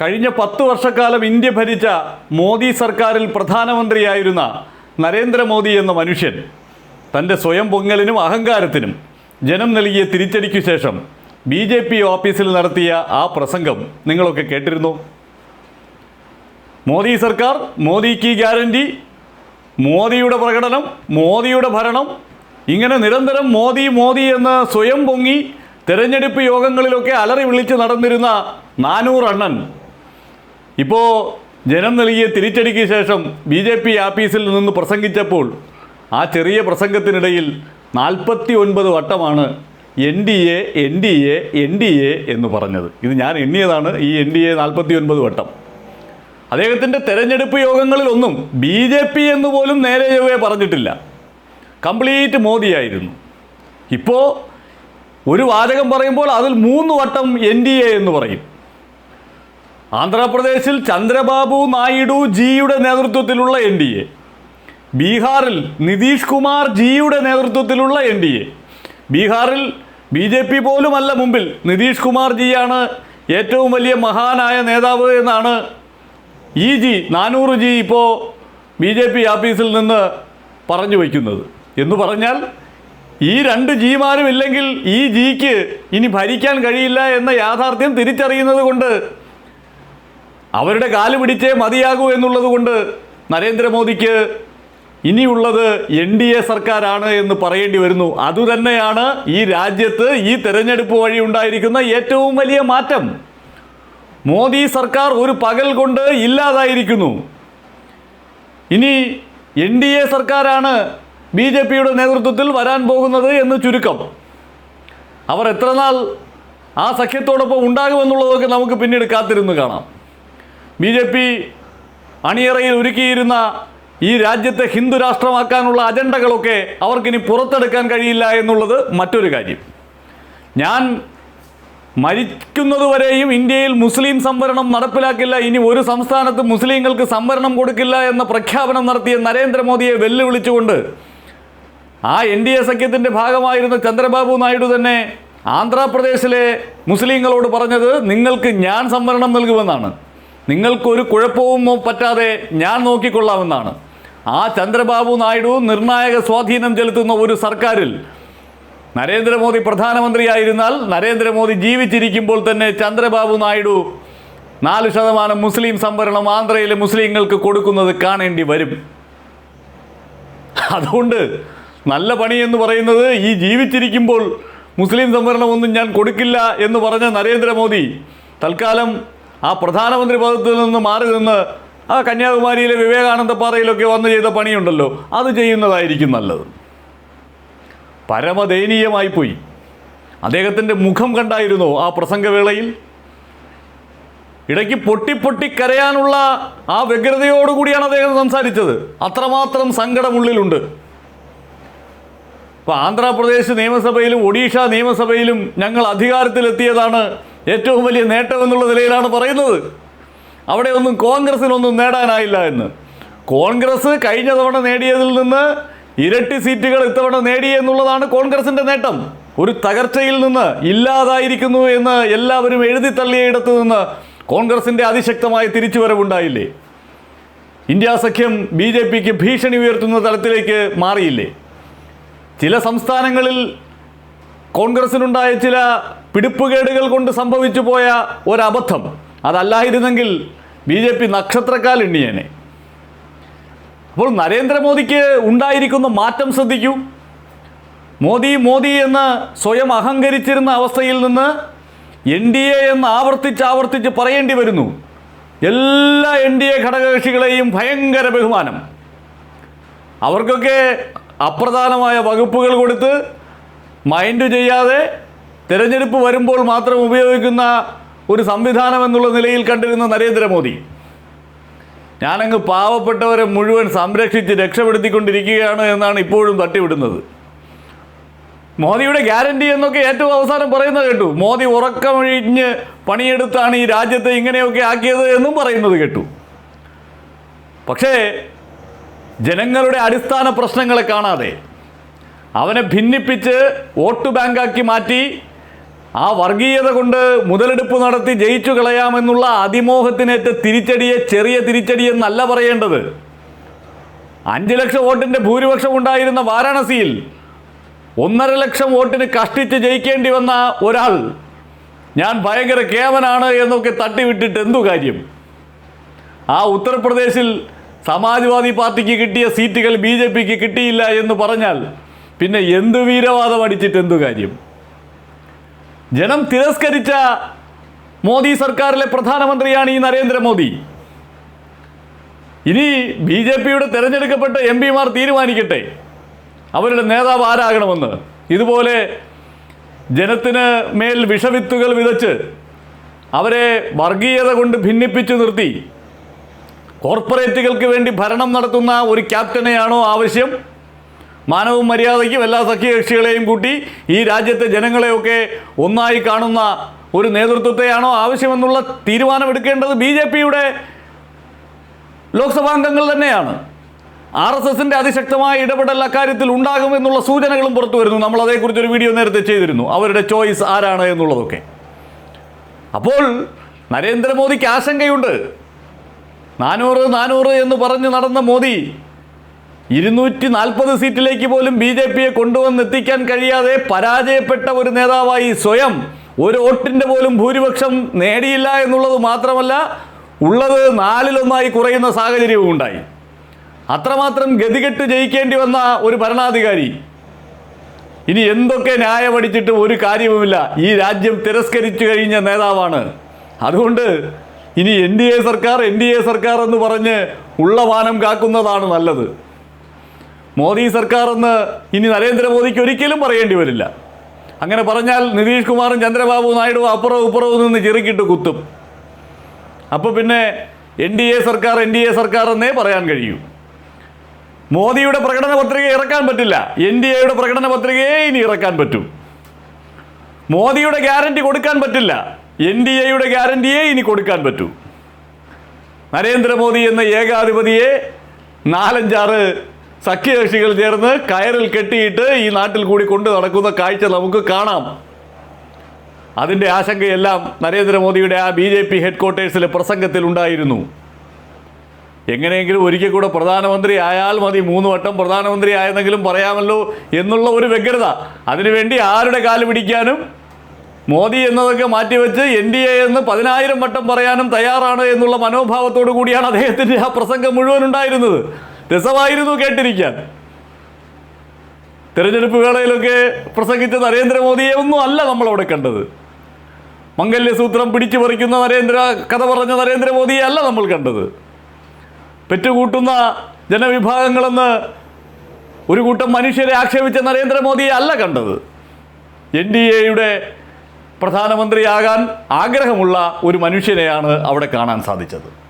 കഴിഞ്ഞ പത്ത് വർഷക്കാലം ഇന്ത്യ ഭരിച്ച മോദി സർക്കാരിൽ പ്രധാനമന്ത്രിയായിരുന്ന നരേന്ദ്രമോദി എന്ന മനുഷ്യൻ തന്റെ സ്വയം പൊങ്ങലിനും അഹങ്കാരത്തിനും ജനം നൽകിയ തിരിച്ചടിക്കു ശേഷം ബി ജെ പി ഓഫീസിൽ നടത്തിയ ആ പ്രസംഗം നിങ്ങളൊക്കെ കേട്ടിരുന്നു? മോദി സർക്കാർ മോദിക്ക് ഗ്യാരണ്ടി മോദിയുടെ പ്രകടനം മോദിയുടെ ഭരണം ഇങ്ങനെ നിരന്തരം മോദി മോദി എന്ന് സ്വയം പൊങ്ങി തെരഞ്ഞെടുപ്പ് യോഗങ്ങളിലൊക്കെ അലറി വിളിച്ച് നടന്നിരുന്ന നാനൂറണ്ണൻ ഇപ്പോൾ ജനം നൽകിയ തിരിച്ചടിക്ക് ശേഷം ബി ജെ പി ആഫീസിൽ നിന്ന് പ്രസംഗിച്ചപ്പോൾ ആ ചെറിയ പ്രസംഗത്തിനിടയിൽ നാൽപ്പത്തി ഒൻപത് വട്ടമാണ് N D A N D A N D A എന്ന് പറഞ്ഞത്. ഇത് ഞാൻ എണ്ണിയതാണ് ഈ എൻ ഡി എ നാൽപ്പത്തി ഒൻപത് വട്ടം. അദ്ദേഹത്തിന്റെ തെരഞ്ഞെടുപ്പ് യോഗങ്ങളിലൊന്നും ബി ജെ പി എന്ന് പോലും നേരെ പറഞ്ഞിട്ടില്ല. കംപ്ലീറ്റ് മോദിയായിരുന്നു. ഇപ്പോൾ ഒരു വാചകം പറയുമ്പോൾ അതിൽ മൂന്ന് വട്ടം എൻ ഡി എ എന്ന് പറയും. ആന്ധ്രാപ്രദേശിൽ ചന്ദ്രബാബു നായിഡു ജിയുടെ നേതൃത്വത്തിലുള്ള എൻ ഡി എ. ബീഹാറിൽ നിതീഷ് കുമാർ ജിയുടെ നേതൃത്വത്തിലുള്ള എൻ ഡി എ. ബീഹാറിൽ ബി ജെ പി പോലുമല്ല മുമ്പിൽ നിതീഷ് കുമാർ ജിയാണ് ഏറ്റവും വലിയ മഹാനായ നേതാവ് എന്നാണ് ഇ ജി നാനൂറ് ജി ഇപ്പോൾ ബി ജെ പി ആഫീസിൽ നിന്ന് പറഞ്ഞു വയ്ക്കുന്നത്. എന്ന് പറഞ്ഞാൽ ഈ രണ്ട് ജിമാരും ഇല്ലെങ്കിൽ ഈ ജിക്ക് ഇനി ഭരിക്കാൻ കഴിയില്ല എന്ന യാഥാർത്ഥ്യം തിരിച്ചറിയുന്നത് കൊണ്ട് അവരുടെ കാൽ പിടിച്ചേ മതിയാകൂ എന്നുള്ളത് കൊണ്ട് നരേന്ദ്രമോദിക്ക് ഇനിയുള്ളത് എൻ ഡി എ സർക്കാരാണ് എന്ന് പറയേണ്ടി വരുന്നു. അതുതന്നെയാണ് ഈ രാജ്യത്ത് ഈ തെരഞ്ഞെടുപ്പ് വഴി ഉണ്ടായിരിക്കുന്ന ഏറ്റവും വലിയ മാറ്റം. മോദി സർക്കാർ ഒരു പകൽ കൊണ്ട് ഇല്ലാതായിരിക്കുന്നു. ഇനി എൻ ഡി എ സർക്കാരാണ് ബി ജെ പിയുടെ നേതൃത്വത്തിൽ വരാൻ പോകുന്നത് എന്ന് ചുരുക്കം. അവർ എത്രനാൾ ആ സഖ്യത്തോടൊപ്പം ഉണ്ടാകുമെന്നുള്ളതൊക്കെ നമുക്ക് പിന്നീട് കാത്തിരുന്ന് കാണാം. ബി ജെ പി അണിയറയിൽ ഒരുക്കിയിരുന്ന ഈ രാജ്യത്തെ ഹിന്ദു രാഷ്ട്രമാക്കാനുള്ള അജണ്ടകളൊക്കെ അവർക്കിനി പുറത്തെടുക്കാൻ കഴിയില്ല എന്നുള്ളത് മറ്റൊരു കാര്യം. ഞാൻ മരിക്കുന്നതുവരെയും ഇന്ത്യയിൽ മുസ്ലിം സംവരണം നടപ്പിലാക്കില്ല. ഇനി ഒരു സംസ്ഥാനത്ത് മുസ്ലിങ്ങൾക്ക് സംവരണം കൊടുക്കില്ല എന്ന പ്രഖ്യാപനം നടത്തിയ നരേന്ദ്രമോദിയെ വെല്ലുവിളിച്ചുകൊണ്ട് ആ എൻ ഡി എ സഖ്യത്തിന്റെ ഭാഗമായിരുന്ന ചന്ദ്രബാബു നായിഡു തന്നെ ആന്ധ്രാപ്രദേശിലെ മുസ്ലിങ്ങളോട് പറഞ്ഞത് നിങ്ങൾക്ക് ഞാൻ സംവരണം നൽകുമെന്നാണ്. നിങ്ങൾക്കൊരു കുഴപ്പവും പറ്റാതെ ഞാൻ നോക്കിക്കൊള്ളാമെന്നാണ് ആ ചന്ദ്രബാബു നായിഡു നിർണായക സ്വാധീനം ചെലുത്തുന്ന ഒരു സർക്കാരിൽ നരേന്ദ്രമോദി പ്രധാനമന്ത്രിയായിരുന്നാൽ നരേന്ദ്രമോദി ജീവിച്ചിരിക്കുമ്പോൾ തന്നെ ചന്ദ്രബാബു നായിഡു നാല് ശതമാനം മുസ്ലിം സംവരണം ആന്ധ്രയിലെ മുസ്ലിങ്ങൾക്ക് കൊടുക്കുന്നത് കാണേണ്ടി വരും. അതുകൊണ്ട് നല്ല പണി എന്ന് പറയുന്നത് ഈ ജീവിച്ചിരിക്കുമ്പോൾ മുസ്ലിം സംവരണമൊന്നും ഞാൻ കൊടുക്കില്ല എന്ന് പറഞ്ഞ നരേന്ദ്രമോദി തൽക്കാലം ആ പ്രധാനമന്ത്രി പദത്തിൽ നിന്ന് മാറി നിന്ന് ആ കന്യാകുമാരിയിലെ വിവേകാനന്ദ പാറയിലൊക്കെ വന്ന് ചെയ്ത പണിയുണ്ടല്ലോ. അത് ചെയ്യുന്നതായിരിക്കും നല്ലത്. പരമദയനീയമായി പോയി. അദ്ദേഹത്തിന്റെ മുഖം കണ്ടായിരുന്നു ആ പ്രസംഗവേളയിൽ? ഇടയ്ക്ക് പൊട്ടി പൊട്ടി കരയാനുള്ള ആ വ്യഗ്രതയോടുകൂടിയാണ് അദ്ദേഹം സംസാരിച്ചത്. അത്രമാത്രം സങ്കടമുള്ളിലുണ്ട് ഇപ്പോൾ ആന്ധ്രാപ്രദേശ് നിയമസഭയിലും ഒഡീഷ നിയമസഭയിലും ഞങ്ങൾ അധികാരത്തിലെത്തിയതാണ് ഏറ്റവും വലിയ നേട്ടം എന്നുള്ള നിലയിലാണ് പറയുന്നത്. അവിടെ ഒന്നും കോൺഗ്രസിനൊന്നും നേടാനായില്ല എന്ന്. കോൺഗ്രസ് കഴിഞ്ഞ തവണ നേടിയതിൽ നിന്ന് ഇരട്ടി സീറ്റുകൾ ഇത്തവണ നേടി എന്നുള്ളതാണ് കോൺഗ്രസിന്റെ നേട്ടം. ഒരു തകർച്ചയിൽ നിന്ന് ഇല്ലാതായിരിക്കുന്നു എന്ന് എല്ലാവരും എഴുതി തള്ളിയയിടത്തു നിന്ന് കോൺഗ്രസിന്റെ അതിശക്തമായ തിരിച്ചുവരവുണ്ടായില്ലേ? ഇന്ത്യ സഖ്യം ബി ജെ പിക്ക് ഭീഷണി ഉയർത്തുന്ന തലത്തിലേക്ക് മാറിയില്ലേ? ചില സംസ്ഥാനങ്ങളിൽ കോൺഗ്രസിനുണ്ടായ ചില പിടിപ്പുകേടുകൾ കൊണ്ട് സംഭവിച്ചു പോയ ഒരബദ്ധം അതല്ലായിരുന്നെങ്കിൽ ബി ജെ പി നക്ഷത്രക്കാൽ എണ്ണിയേനെ. അപ്പോൾ നരേന്ദ്രമോദിക്ക് ഉണ്ടായിരിക്കുന്ന മാറ്റം ശ്രദ്ധിക്കൂ. മോദി മോദി എന്ന് സ്വയം അഹങ്കരിച്ചിരുന്ന അവസ്ഥയിൽ നിന്ന് എൻ ഡി എ എന്ന് ആവർത്തിച്ച് ആവർത്തിച്ച് പറയേണ്ടി വരുന്നു. എല്ലാ എൻ ഡി എ ഘടകകക്ഷികളെയും ഭയങ്കര ബഹുമാനം. അവർക്കൊക്കെ അപ്രധാനമായ വകുപ്പുകൾ കൊടുത്ത് മൈൻഡ് ചെയ്യാതെ തിരഞ്ഞെടുപ്പ് വരുമ്പോൾ മാത്രം ഉപയോഗിക്കുന്ന ഒരു സംവിധാനം എന്നുള്ള നിലയിൽ കണ്ടിരുന്ന നരേന്ദ്രമോദി. ഞാനങ്ങ് പാവപ്പെട്ടവരെ മുഴുവൻ സംരക്ഷിച്ച് രക്ഷപ്പെടുത്തിക്കൊണ്ടിരിക്കുകയാണ് എന്നാണ് ഇപ്പോഴും തട്ടിവിടുന്നത്. മോദിയുടെ ഗ്യാരണ്ടി എന്നൊക്കെ ഏറ്റവും അവസാനം പറയുന്നത് കേട്ടു. മോദി ഉറക്കമൊഴിഞ്ഞ് പണിയെടുത്താണ് ഈ രാജ്യത്തെ ഇങ്ങനെയൊക്കെ ആക്കിയത് എന്നും പറയുന്നത് കേട്ടു. പക്ഷേ ജനങ്ങളുടെ അടിസ്ഥാന പ്രശ്നങ്ങളെ കാണാതെ അവനെ ഭിന്നിപ്പിച്ച് വോട്ട് ബാങ്കാക്കി മാറ്റി ആ വർഗീയത കൊണ്ട് മുതലെടുപ്പ് നടത്തി ജയിച്ചു കളയാമെന്നുള്ള അതിമോഹത്തിനേറ്റ തിരിച്ചടിയെ ചെറിയ തിരിച്ചടി എന്നല്ല പറയേണ്ടത്. അഞ്ച് ലക്ഷം വോട്ടിന്റെ ഭൂരിപക്ഷം ഉണ്ടായിരുന്ന വാരാണസിയിൽ ഒന്നര ലക്ഷം വോട്ടിന് കഷ്ടിച്ച് ജയിക്കേണ്ടി വന്ന ഒരാൾ ഞാൻ ഭയങ്കര കേവനാണ് എന്നൊക്കെ തട്ടിവിട്ടിട്ട് എന്തു കാര്യം? ആ ഉത്തർപ്രദേശിൽ സമാജ്വാദി പാർട്ടിക്ക് കിട്ടിയ സീറ്റുകൾ ബി ജെ പിക്ക് കിട്ടിയില്ല എന്ന് പറഞ്ഞാൽ പിന്നെ എന്ത് വീരവാദം അടിച്ചിട്ട് എന്തു കാര്യം? ജനം തിരസ്കരിച്ച മോദി സർക്കാരിലെ പ്രധാനമന്ത്രിയാണ് ഈ നരേന്ദ്രമോദി. ഇനി ബി ജെ പിയുടെ തിരഞ്ഞെടുക്കപ്പെട്ട എം പിമാർ തീരുമാനിക്കട്ടെ. അവരുടെ നേതാവ് ആരാകണമെന്ന്. ഇതുപോലെ ജനത്തിന് മേൽ വിഷവിത്തുകൾ വിതച്ച് അവരെ വർഗീയത കൊണ്ട് ഭിന്നിപ്പിച്ചു നിർത്തി. കോർപ്പറേറ്റുകൾക്ക് വേണ്ടി ഭരണം നടത്തുന്ന ഒരു ക്യാപ്റ്റനെയാണോ ആവശ്യം? മാനവും മര്യാദയ്ക്കും എല്ലാ സഖ്യകക്ഷികളെയും കൂട്ടി ഈ രാജ്യത്തെ ജനങ്ങളെയൊക്കെ ഒന്നായി കാണുന്ന ഒരു നേതൃത്വത്തെയാണോ ആവശ്യമെന്നുള്ള തീരുമാനമെടുക്കേണ്ടത് ബി ജെ പിയുടെ ലോക്സഭാംഗങ്ങൾ തന്നെയാണ്. ആർ എസ് എസിന്റെ അതിശക്തമായ ഇടപെടൽ അക്കാര്യത്തിൽ ഉണ്ടാകുമെന്നുള്ള സൂചനകളും പുറത്തു വരുന്നു. നമ്മൾ അതേക്കുറിച്ച് ഒരു വീഡിയോ നേരത്തെ ചെയ്തിരുന്നു. അവരുടെ ചോയ്സ് ആരാണ് എന്നുള്ളതൊക്കെ. അപ്പോൾ നരേന്ദ്രമോദിക്ക് ആശങ്കയുണ്ട്. നാനൂറ് നാനൂറ് എന്ന് പറഞ്ഞ് നടന്ന മോദി ഇരുന്നൂറ്റി നാൽപ്പത് സീറ്റിലേക്ക് പോലും ബി ജെ പിയെ കൊണ്ടുവന്നെത്തിക്കാൻ കഴിയാതെ പരാജയപ്പെട്ട ഒരു നേതാവായി സ്വയം ഒരു വോട്ടിന്റെ പോലും ഭൂരിപക്ഷം നേടിയില്ല എന്നുള്ളത് മാത്രമല്ല ഉള്ളത് നാലിലൊന്നായി കുറയുന്ന സാഹചര്യവും ഉണ്ടായി. അത്രമാത്രം ഗതികെട്ട് ജയിക്കേണ്ടി വന്ന ഒരു ഭരണാധികാരി ഇനി എന്തൊക്കെ ന്യായമടിച്ചിട്ട് ഒരു കാര്യവുമില്ല. ഈ രാജ്യം തിരസ്കരിച്ചു കഴിഞ്ഞ നേതാവാണ്. അതുകൊണ്ട് ഇനി എൻ ഡി എ സർക്കാർ എൻ ഡി എ സർക്കാർ എന്ന് പറഞ്ഞ് ഉള്ള വാനം കാക്കുന്നതാണ് നല്ലത്. മോദി സർക്കാർ എന്ന് ഇനി നരേന്ദ്രമോദിക്ക് ഒരിക്കലും പറയേണ്ടി വരില്ല. അങ്ങനെ പറഞ്ഞാൽ നിതീഷ് കുമാറും ചന്ദ്രബാബു നായിഡുവും അപ്പുറവും ഇപ്പുറവും നിന്ന് ചെറുക്കിട്ട് കുത്തും. അപ്പോൾ പിന്നെ എൻ ഡി എ സർക്കാർ എൻ ഡി എ സർക്കാർ എന്നേ പറയാൻ കഴിയൂ. മോദിയുടെ പ്രകടന പത്രിക ഇറക്കാൻ പറ്റില്ല. എൻ ഡി എയുടെ പ്രകടന പത്രികയെ ഇനി ഇറക്കാൻ പറ്റും. മോദിയുടെ ഗ്യാരണ്ടി കൊടുക്കാൻ പറ്റില്ല. എൻ ഡി എയുടെ ഗ്യാരണ്ടിയെ ഇനി കൊടുക്കാൻ പറ്റൂ. നരേന്ദ്രമോദി എന്ന ഏകാധിപതിയെ നാലഞ്ചാറ് സഖ്യകക്ഷികൾ ചേർന്ന് കയറിൽ കെട്ടിയിട്ട് ഈ നാട്ടിൽ കൂടി കൊണ്ടു നടക്കുന്ന കാഴ്ച നമുക്ക് കാണാം. അതിന്റെ ആശങ്കയെല്ലാം നരേന്ദ്രമോദിയുടെ ആ ബി ജെ പി ഹെഡ് ക്വാർട്ടേഴ്സിലെ പ്രസംഗത്തിൽ ഉണ്ടായിരുന്നു. എങ്ങനെയെങ്കിലും ഒരിക്കൽ കൂടെ പ്രധാനമന്ത്രി ആയാൽ മതി മൂന്ന് വട്ടം പ്രധാനമന്ത്രി ആയെന്നെങ്കിലും പറയാമല്ലോ എന്നുള്ള ഒരു വ്യഗ്രത. അതിനുവേണ്ടി ആരുടെ കാൽ പിടിക്കാനും മോദി എന്നതൊക്കെ മാറ്റിവെച്ച് എൻ ഡി എ എന്ന് പതിനായിരം വട്ടം പറയാനും തയ്യാറാണ് എന്നുള്ള മനോഭാവത്തോടു കൂടിയാണ് അദ്ദേഹത്തിന്റെ ആ പ്രസംഗം മുഴുവൻ ഉണ്ടായിരുന്നത്. രസമായിരുന്നു കേട്ടിരിക്കാൻ. തിരഞ്ഞെടുപ്പ് വേളയിലൊക്കെ പ്രസംഗിച്ച നരേന്ദ്രമോദിയെ ഒന്നും അല്ല നമ്മളവിടെ കണ്ടത്. മംഗല്യസൂത്രം പിടിച്ചു പറിക്കുന്ന നരേന്ദ്ര കഥ പറഞ്ഞ നരേന്ദ്രമോദിയെ അല്ല നമ്മൾ കണ്ടത്. പെറ്റുകൂട്ടുന്ന ജനവിഭാഗങ്ങളെന്ന് ഒരു കൂട്ടം മനുഷ്യരെ ആക്ഷേപിച്ച നരേന്ദ്രമോദിയെ അല്ല കണ്ടത്. എൻ ഡി എയുടെ പ്രധാനമന്ത്രിയാകാൻ ആഗ്രഹമുള്ള ഒരു മനുഷ്യനെയാണ് അവിടെ കാണാൻ സാധിച്ചത്.